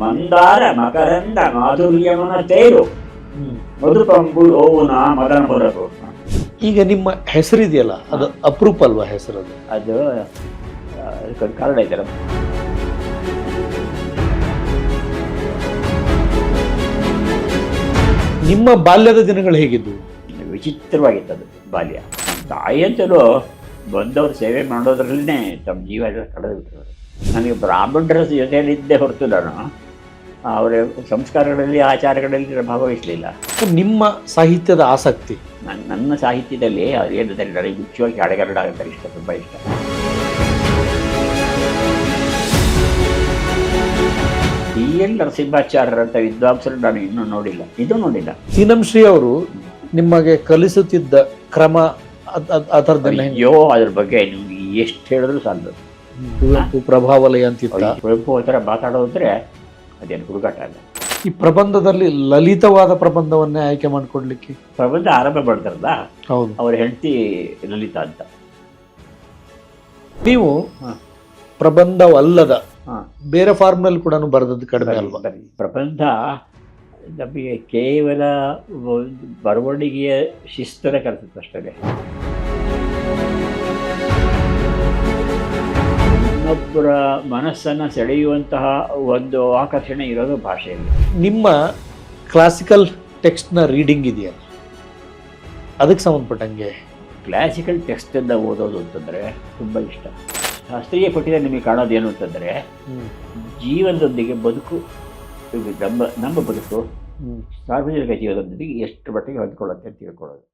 ಮಂದಾರ ಮಕರಂದ ಮಾಧುರ್ಯಮನ ತೇರು. ಮಧುಪಂಬು ಓವುನ ಮದನ ಹೊರಗು. ಈಗ ನಿಮ್ಮ ಹೆಸರಿದೆಯಲ್ಲ ಅದು ಅಪರೂಪ ಅಲ್ವಾ ಹೆಸರು ಅದು ಅದು ಕಾರಣ ಇದೆ ನಿಮ್ಮ ಬಾಲ್ಯದ ದಿನಗಳು ಹೇಗಿದ್ದವು ವಿಚಿತ್ರವಾಗಿತ್ತು ಅದು ಬಾಲ್ಯ. ತಾಯಿಯಂತಲೂ ತಾಯಿ ಅಂತಲೂ ಬಂದವರು ಸೇವೆ ಮಾಡೋದ್ರಲ್ಲೇ ತಮ್ಮ ಜೀವ ಎಲ್ಲ ಕಳೆದು ಬಿಟ್ಟರು ನನಗೆ ಬ್ರಾಹ್ಮಣರ ಜೊತೆಯಲ್ಲಿದ್ದೇ ಹೊರತು ನಾನು ಅವರ ಸಂಸ್ಕಾರಗಳಲ್ಲಿ ಆಚಾರಗಳಲ್ಲಿ ಭಾಗವಹಿಸಲಿಲ್ಲ. ನಿಮ್ಮ ಸಾಹಿತ್ಯದ ಆಸಕ್ತಿ? ನನ್ನ ನನ್ನ ಸಾಹಿತ್ಯದಲ್ಲಿ ಏನಿದೆ ನನಗೆ ಮುಖ್ಯವಾಗಿ ಅಂತ ಇಷ್ಟ ತುಂಬ ಇಷ್ಟ. ಟಿ ಎಲ್ ನರಸಿಂಹಾಚಾರ್ಯರಂಥ ವಿದ್ವಾಂಸರು ನಾನು ಇನ್ನೂ ನೋಡಿಲ್ಲ. ಇದು ನೋಡಿಲ್ಲ. ಸೀನಂಶ್ರೀ ಅವರು ನಿಮಗೆ ಕಲಿಸುತ್ತಿದ್ದ ಕ್ರಮ ಆ ಅಯ್ಯೋ ಅದ್ರ ಬಗ್ಗೆ ನಿಮ್ಗೆ ಎಷ್ಟು ಹೇಳಿದ್ರು ಸಾಲದು. ಕುವೆಂಪು ಪ್ರಭಾವಲಯ ಅಂತ ಕುವೆಂಪು ಥರ ಮಾತಾಡೋದ್ರೆ ಅದೇನು ಹುಡುಗಾಟ ಅಲ್ಲ. ಈ ಪ್ರಬಂಧದಲ್ಲಿ ಲಲಿತವಾದ ಪ್ರಬಂಧವನ್ನೇ ಆಯ್ಕೆ ಮಾಡಿಕೊಡ್ಲಿಕ್ಕೆ? ಪ್ರಬಂಧ ಆರಂಭ ಮಾಡ್ತಾರಲ್ಲ? ಹೌದು. ಅವ್ರ ಹೆಂಡತಿ ಲಲಿತಾ ಅಂತ. ನೀವು ಪ್ರಬಂಧವಲ್ಲದ. ಬೇರೆ ಫಾರ್ಮ್ನಲ್ಲಿ ಕೂಡ ಬರೆದದ್ದು ಕಡಿಮೆ ಅಲ್ವಾ? ಪ್ರಬಂಧ ನಮಗೆ ಕೇವಲ ಬರವಣಿಗೆಯ ಶಿಸ್ತನ ಕಲಿಸುತ್ತಷ್ಟೇ ಇನ್ನೊಬ್ಬರ ಮನಸ್ಸನ್ನು ಸೆಳೆಯುವಂತಹ ಒಂದು ಆಕರ್ಷಣೆ ಇರೋದು ಭಾಷೆಯಲ್ಲಿ. ನಿಮ್ಮ ಕ್ಲಾಸಿಕಲ್ ಟೆಕ್ಸ್ಟ್ನ ರೀಡಿಂಗ್ ಇದೆಯಲ್ಲ ಅದಕ್ಕೆ ಸಂಬಂಧಪಟ್ಟಂಗೆ. ಕ್ಲಾಸಿಕಲ್ ಟೆಕ್ಸ್ಟಿಂದ ಓದೋದು ಅಂತಂದರೆ ತುಂಬ ಇಷ್ಟ. ಶಾಸ್ತ್ರೀಯ ಪಠ್ಯದಲ್ಲಿ ನಿಮಗೆ ಕಾಣೋದೇನು ಅಂತಂದರೆ ಜೀವನದೊಂದಿಗೆ ಬದುಕು ಇದು ನಮ್ಮ ನಮ್ಮ ಬದುಕು ಸಾರ್ವಜನಿಕ ಜೀವನದೊಂದಿಗೆ ಎಷ್ಟು ಮಟ್ಟಿಗೆ ಹೊಂದ್ಕೊಳ್ಳುತ್ತೆ ಅಂತ ತಿಳ್ಕೊಳ್ಳೋದು.